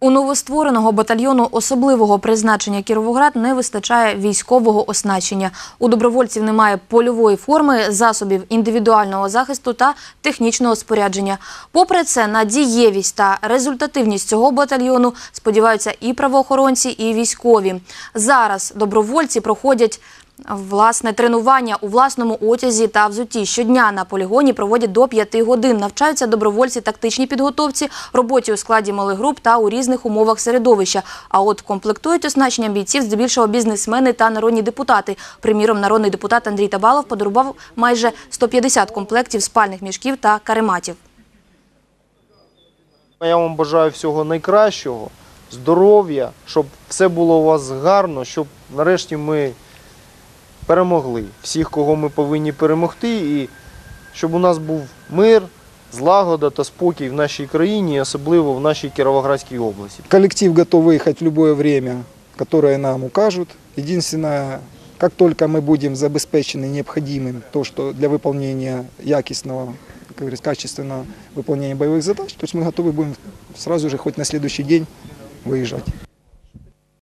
У новоствореного батальйону особливого призначення Кіровоград не вистачає військового оснащення. У добровольців немає польової форми, засобів індивідуального захисту та технічного спорядження. Попри це, на дієвість та результативність цього батальйону сподіваються і правоохоронці, і військові. Зараз добровольці проходять Власне тренування у власному одязі та взутті щодня на полігоні проводять до 5 годин. Навчаються добровольці тактичній підготовці, роботі у складі малих груп та у різних умовах середовища. А от комплектують оснащенням бійців здебільшого бізнесмени та народні депутати. Приміром, народний депутат Андрій Табалов подарував майже 150 комплектів спальних мішків та карематів. Я вам бажаю всього найкращого, здоров'я, щоб все було у вас гарно, щоб нарешті ми перемогли всіх, кого ми повинні перемогти, і щоб у нас був мир, злагода та спокій в нашій країні, і особливо в нашій Кіровоградській області. Коллектив готов выехать в любое время, которое нам укажут. Единственное, как только мы будем забезпечены необходимым, то, что для выполнения якостного, как говорится, качественного выполнения боевых задач, то есть мы готовы будем сразу же хоть на следующий день выезжать.